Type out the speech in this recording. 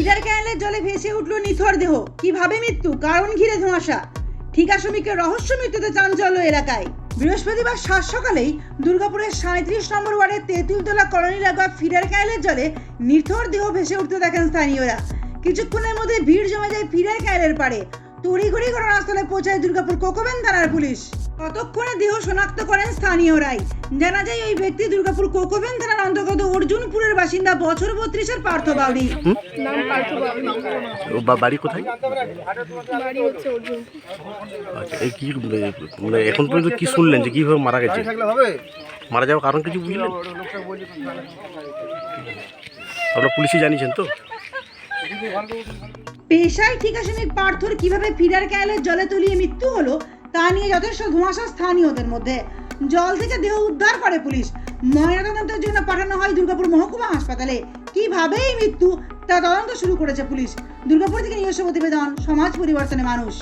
Feeder ক্যানেলের জলে ভেসে উঠল নিথর দেহ। কীভাবে মৃত্যু? কারণ ঘিরে ধোঁয়াশা। ঠিকা শ্রমিকের রহস্য মৃত্যুতে চাঞ্চল্য এলাকায়। বৃহস্পতিবার সাত সকালেই দুর্গাপুরের সাঁত্রিশ নম্বর ওয়ার্ডের তেঁতুলতলা কলোনি লাগোয়া ফিডার ক্যানেলের জলে নিথর দেহ ভেসে উঠতে দেখেন স্থানীয়রা। কিছুক্ষণের মধ্যে ভিড় জমে যায় ফিডার ক্যানেলের পাড়ে। তড়িঘড়ি ঘটনাস্থলে পৌঁছায় দুর্গাপুর কোকোবেন থানার পুলিশ। ততক্ষণে দেহ শনাক্ত করেন স্থানীয়রাই। জানা যায় ওই ব্যক্তি দুর্গাপুর কোকোবেন থানার অন্তর্গত অর্জুনপুরের বাসিন্দা বছর বত্রিশের পার্থ বাউরি নাম পার্থ বাবু বাড়ি কোথায়? বাড়ি হচ্ছে অর্জুন। আচ্ছা এই কি মানে এখন পর্যন্ত কি শুনলেন যে কীভাবে মারা গেছে? মারা যাওয়ার কারণ কিছু বুঝলেন? আপনারা পুলিশে জানিয়েছেন তো? পেশায় ঠিকা শ্রমিক পার্থর কীভাবে ফিডার ক্যানেলের জলে তলিয়ে মৃত্যু হলো তা নিয়ে যথেষ্ট ধোঁয়াশা স্থানীয়দের মধ্যে। জল থেকে দেহ উদ্ধার করে পুলিশ। ময়নাতদন্তের জন্য পাঠানো হয় দুর্গাপুর মহকুমা হাসপাতালে। কীভাবে এই মৃত্যু, তা তদন্ত শুরু করেছে পুলিশ। দুর্গাপুর থেকে নিজস্ব প্রতিবেদন, সমাজ পরিবর্তনে মানুষ।